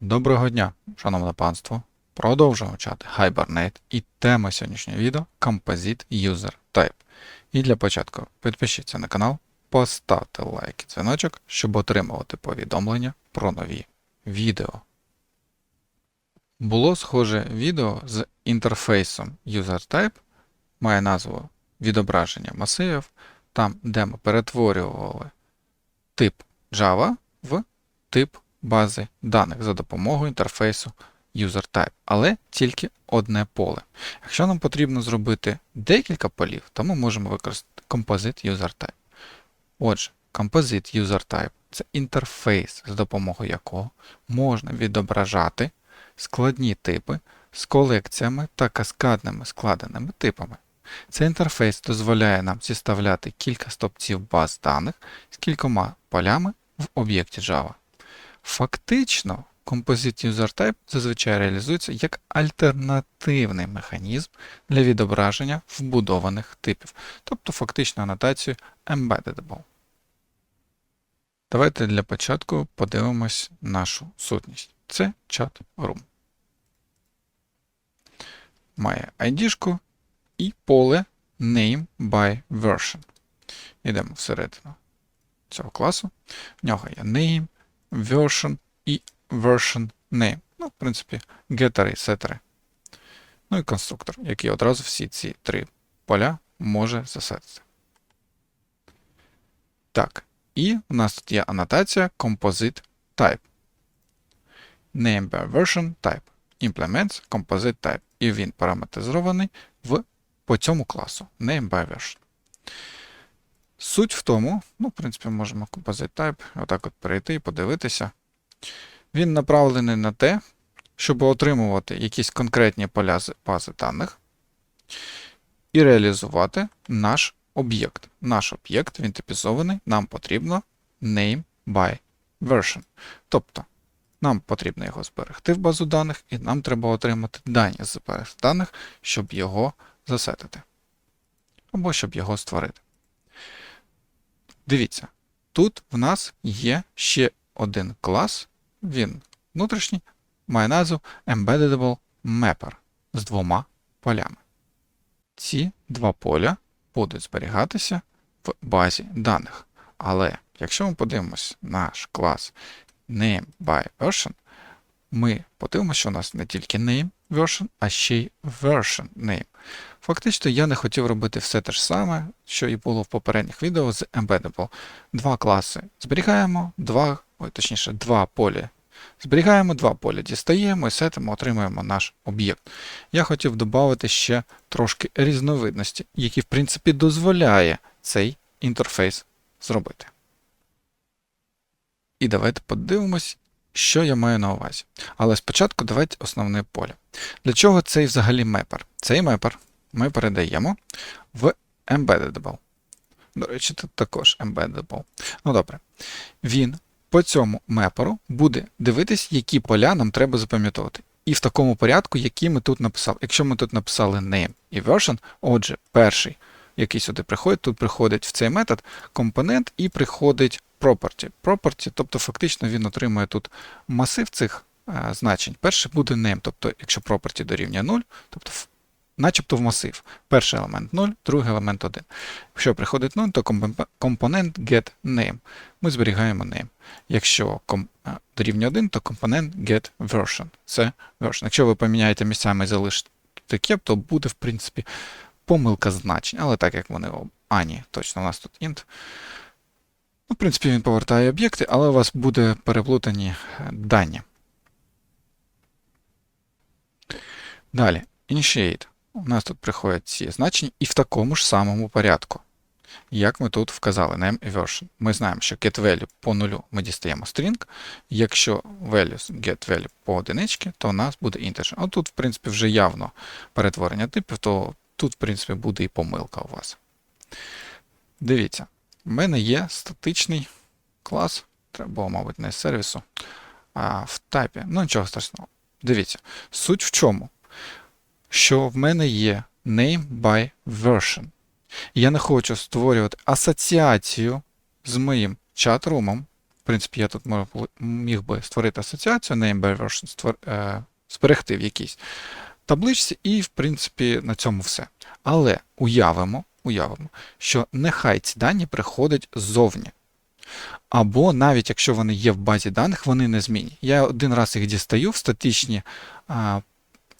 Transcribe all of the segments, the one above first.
Доброго дня, шановне панство. Продовжуємо чати Hibernate і тема сьогоднішнього відео Composite User Type. І для початку підпишіться на канал, поставте лайк і дзвіночок, щоб отримувати повідомлення про нові відео. Було схоже відео з інтерфейсом UserType, має назву відображення масивів, там, де ми перетворювали тип Java в тип бази даних за допомогою інтерфейсу UserType, але тільки одне поле. Якщо нам потрібно зробити декілька полів, то ми можемо використати Composite UserType. Отже, Composite UserType це інтерфейс, за допомогою якого можна відображати складні типи з колекціями та каскадними складеними типами. Цей інтерфейс дозволяє нам зіставляти кілька стопців баз даних з кількома полями в об'єкті Java. Фактично, Composite User Type зазвичай реалізується як альтернативний механізм для відображення вбудованих типів, тобто фактично анотацію Embeddable. Давайте для початку подивимось нашу сутність. Це чат Room. Має ID і поле Name by Version. Йдемо всередину цього класу. В нього є name, version і version name. Ну, в принципі, гетери і сетери. Ну і конструктор, який одразу всі ці три поля може засетити. Так, і у нас тут є анотація Composite Type. Name by version type. Implements Composite Type. І він параметризований в, по цьому класу Name by version. Суть в тому, ну, в принципі, можемо Composite Type отак от перейти і подивитися. Він направлений на те, щоб отримувати якісь конкретні поля з бази даних і реалізувати наш об'єкт. Наш об'єкт він типізований, нам потрібно name by version. Тобто, нам потрібно його зберегти в базу даних, і нам треба отримати дані з баз даних, щоб його засетити. Або щоб його створити. Дивіться, тут в нас є ще один клас, він внутрішній, має назву Embeddable Mapper з двома полями. Ці два поля будуть зберігатися в базі даних. Але якщо ми подивимось наш клас Name by Version, ми подивимося, що у нас не тільки name version, а ще й version name. Фактично, я не хотів робити все те ж саме, що і було в попередніх відео з Embeddable. Два класи зберігаємо, два, ой, точніше, два полі. Зберігаємо два поля, дістаємо і сетимо, отримуємо наш об'єкт. Я хотів додати ще трошки різновидності, які, в принципі, дозволяє цей інтерфейс зробити. І давайте подивимось, що я маю на увазі. Але спочатку давайте основне поле. Для чого цей взагалі мепер? Цей мепер ми передаємо в Embeddable. До речі, тут також Embeddable. Ну добре. Він по цьому меперу буде дивитись, які поля нам треба запам'ятовувати. І в такому порядку, який ми тут написали. Якщо ми тут написали name і version, отже, перший, який сюди приходить, тут приходить в цей метод компонент і приходить property. Property, тобто фактично він отримує тут масив цих а, значень. Перший буде name, тобто якщо property дорівнює 0, тобто начебто в масив. Перший елемент 0, другий елемент 1. Якщо приходить 0, то компонент get name. Ми зберігаємо name. Якщо дорівнює 1, то компонент get version. Це version. Якщо ви поміняєте місцями і залишите cap, то буде, в принципі, помилка значень. Але так як вони. А, ні, точно, у нас тут int. Ну, В принципі, він повертає об'єкти, але у вас буде переплутані е, дані. Далі, initiate. У нас тут приходять ці значення і в такому ж самому порядку. Як ми тут вказали, name version. Ми знаємо, що getValue по нулю ми дістаємо string. Якщо values getValue по одиничці, то у нас буде integer. А тут, в принципі, вже явно перетворення типів, то тут, в принципі, буде і помилка у вас. Дивіться. У мене є статичний клас, треба мабуть, не з сервісу, а в тайпі. Ну, нічого страшного. Дивіться, суть в чому? Що в мене є name by version. Я не хочу створювати асоціацію з моїм чат-румом, принципі, я тут міг би створити асоціацію, name by version, створ, е, зберегти в якійсь табличці, і, в принципі, на цьому все. Але уявимо, уявимо, що нехай ці дані приходять ззовні. Або навіть якщо вони є в базі даних, вони не змінні. Я один раз їх дістаю в статичні а,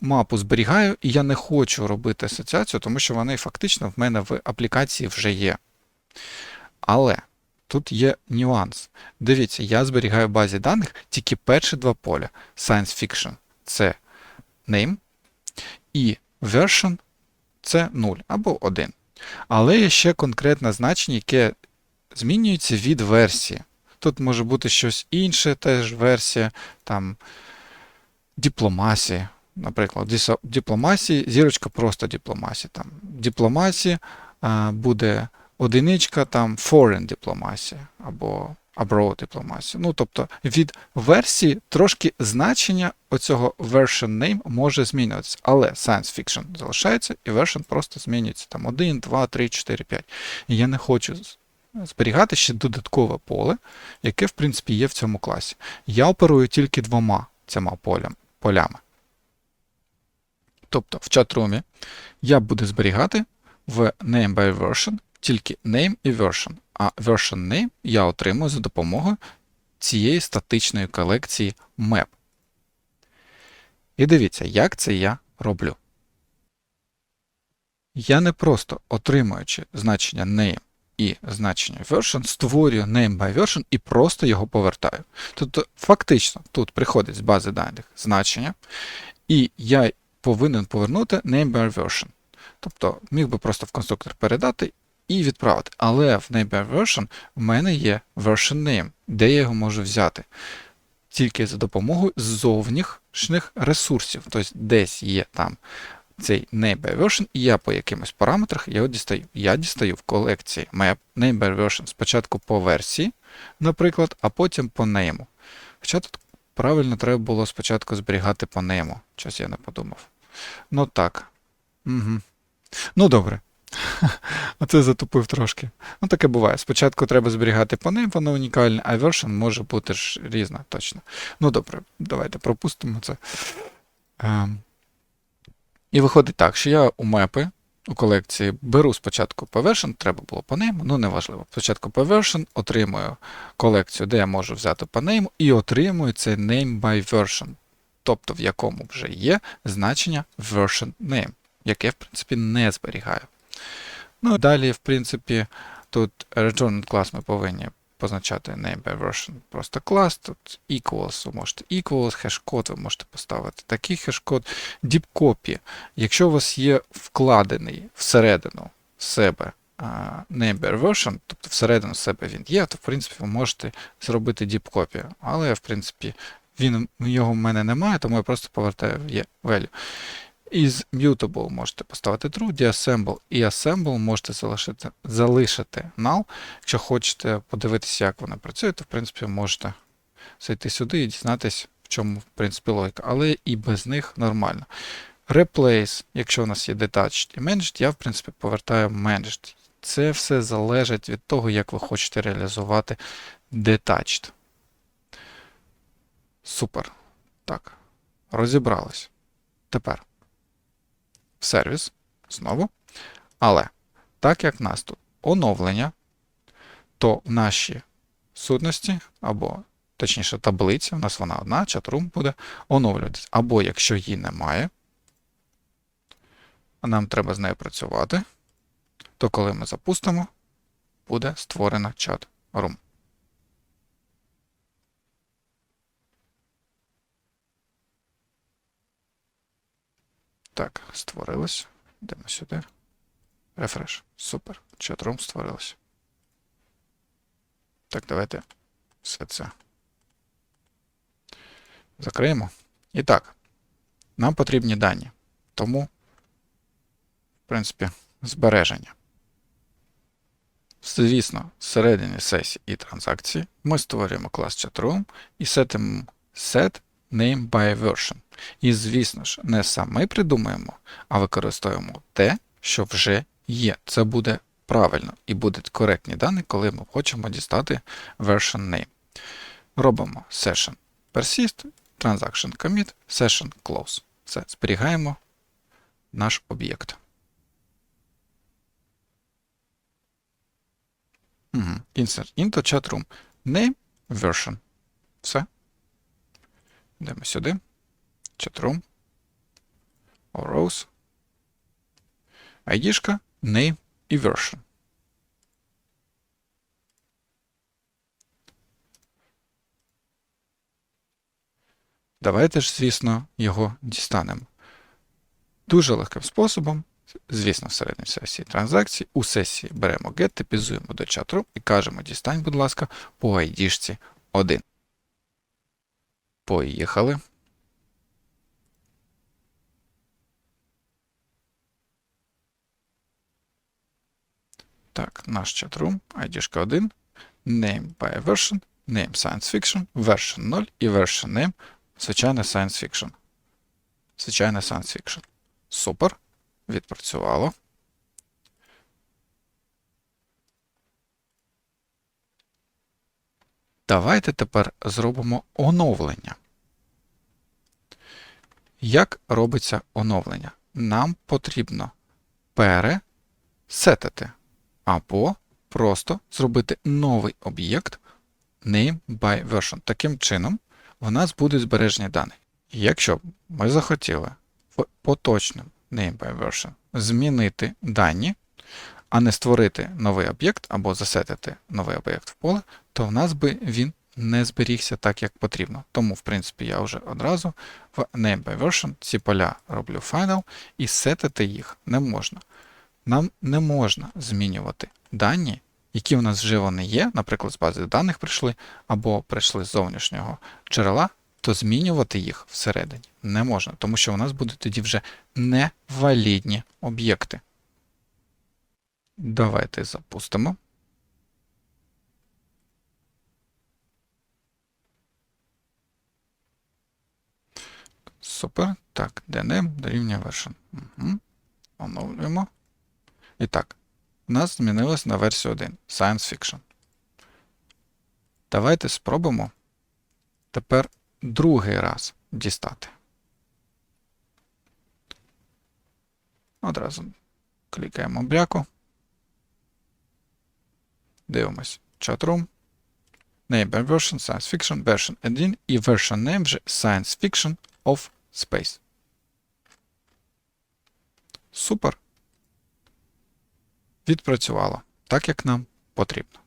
мапу зберігаю, і я не хочу робити асоціацію, тому що вони фактично в мене в аплікації вже є. Але тут є нюанс. Дивіться, я зберігаю в базі даних тільки перші два поля. Science Fiction це name, і version це 0 або 1. Але є ще конкретне значення, яке змінюється від версії. Тут може бути щось інше, теж версія, там дипломасії. Наприклад, дипломасії, зірочка просто дипломасії. Там, дипломасії буде одиничка, там foreign дипломасія або abroad дипломасія. Ну, тобто від версії трошки значення оцього version name може змінюватися. Але science fiction залишається, і version просто змінюється там 1, 2, 3, 4, 5. І я не хочу зберігати ще додаткове поле, яке, в принципі, є в цьому класі. Я оперую тільки двома цими полям, полями. Тобто в чатрумі я буду зберігати в name by version тільки name і version, а version name я отримую за допомогою цієї статичної колекції map. І дивіться, як це я роблю. Я не просто отримуючи значення name і значення version, створюю name by version і просто його повертаю. Тобто, фактично, тут приходить з бази даних значення, і я повинен повернути name by version. Тобто міг би просто в конструктор передати і відправити. Але в by version в мене є version name, де я його можу взяти. Тільки за допомогою зовнішніх ресурсів. Тобто десь є там цей by version, і я по якимось параметрах його дістаю. Я дістаю в колекції map by version спочатку по версії, наприклад, а потім по нейму. Хоча тут правильно треба було спочатку зберігати по нейму. Щось я не подумав. Ну так. Угу. Ну добре. Оце затупив трошки. Ну, таке буває. Спочатку треба зберігати по ним, воно унікальне, а version може бути ж різна, точно. Ну добре, давайте пропустимо це. Ем. І виходить так, що я у мепи у колекції беру спочатку по version, треба було по name, ну неважливо. Спочатку по version, отримую колекцію, де я можу взяти по name, і отримую цей name by version, тобто в якому вже є значення version name, яке в принципі, не зберігаю. Ну, далі, в принципі, тут return клас ми повинні позначати name by version просто клас. Тут equals, ви можете equals, хеш-код, ви можете поставити такий хеш-код. Deep copy. Якщо у вас є вкладений всередину себе by version, тобто всередину себе він є, то в принципі ви можете зробити deep copy. Але, в принципі, він, його в мене немає, тому я просто повертаю є value. Із mutable можете поставити true, deassemble і assemble можете залишити, залишити null. Якщо хочете подивитися, як вони працюють, то в принципі можете зайти сюди і дізнатися, в чому в принципі логіка. Але і без них нормально. Replace, якщо у нас є detached і managed, я в принципі повертаю managed. Це все залежить від того, як ви хочете реалізувати detached. Супер. Так. Розібрались. Тепер в сервіс знову. Але так як в нас тут оновлення, то в нашій сутності, або, точніше, таблиці, у нас вона одна, чатрум буде оновлюватися. Або якщо її немає, а нам треба з нею працювати, то коли ми запустимо, буде створена чат Так, створилось. Йдемо сюди. Рефреш. Супер. Чатрум створилось. Так, давайте все це закриємо. І так, нам потрібні дані. Тому, в принципі, збереження. Звісно, всередині сесії і транзакції ми створюємо клас chatroom і сетимо set name by version. І, звісно ж, не сам ми придумаємо, а використовуємо те, що вже є. Це буде правильно і будуть коректні дані, коли ми хочемо дістати version name. Робимо session persist, transaction commit, session close. Все, зберігаємо наш об'єкт. Угу. Insert into chat room. Name version. Все. Йдемо сюди. Chat room. All rows. ID, name і version. Давайте ж, звісно, його дістанемо. Дуже легким способом, звісно, всередині сесії транзакції, у сесії беремо get, типізуємо до чатру і кажемо дістань, будь ласка, по ID 1. Поїхали. Так, наш чатрум, ID 1, name by version, name science fiction, version 0 і version name, звичайно, science fiction. Звичайно, science fiction. Супер. Відпрацювало. Давайте тепер зробимо оновлення. Як робиться оновлення? Нам потрібно пересетити або просто зробити новий об'єкт name by version. Таким чином, в нас будуть збережені дані. Якщо б ми захотіли в поточному name by version змінити дані, а не створити новий об'єкт або засетити новий об'єкт в поле, то в нас би він не зберігся так, як потрібно. Тому, в принципі, я вже одразу в name by version ці поля роблю final і сетити їх не можна. Нам не можна змінювати дані, які у нас вже вони є, наприклад, з бази даних прийшли, або прийшли з зовнішнього джерела, то змінювати їх всередині не можна, тому що у нас будуть тоді вже невалідні об'єкти. Давайте запустимо. Супер. Так, DNM дорівнює version. Угу. Оновлюємо. І так, у нас змінилось на версію 1 Science Fiction. Давайте спробуємо тепер другий раз дістати. Одразу клікаємо бряку. Дивимось chatroom. Name version Science Fiction, version 1 і version name вже Science Fiction of Space. Супер. Відпрацювало так, як нам потрібно.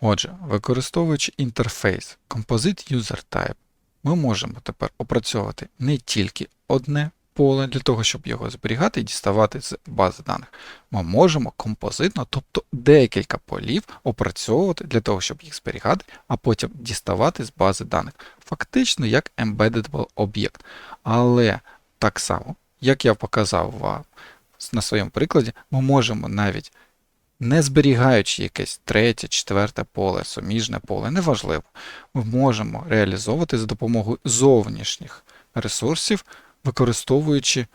Отже, використовуючи інтерфейс Composite User Type, ми можемо тепер опрацьовувати не тільки одне поле для того, щоб його зберігати і діставати з бази даних. Ми можемо композитно, тобто декілька полів, опрацьовувати для того, щоб їх зберігати, а потім діставати з бази даних. Фактично як embedded об'єкт. Але так само, як я показав вам на своєму прикладі, ми можемо навіть не зберігаючи якесь третє, четверте поле, суміжне поле, неважливо, ми можемо реалізовувати за допомогою зовнішніх ресурсів, використовуючи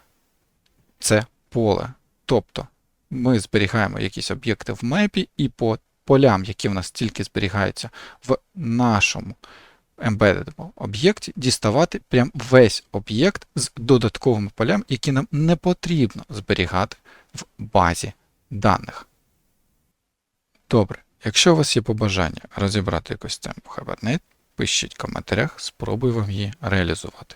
це поле. Тобто ми зберігаємо якісь об'єкти в мепі, і по полям, які в нас тільки зберігаються в нашому embedded об'єкті, діставати прям весь об'єкт з додатковими полями, які нам не потрібно зберігати в базі даних. Добре, якщо у вас є побажання розібрати якусь тему Hibernate, пишіть в коментарях, спробую вам її реалізувати.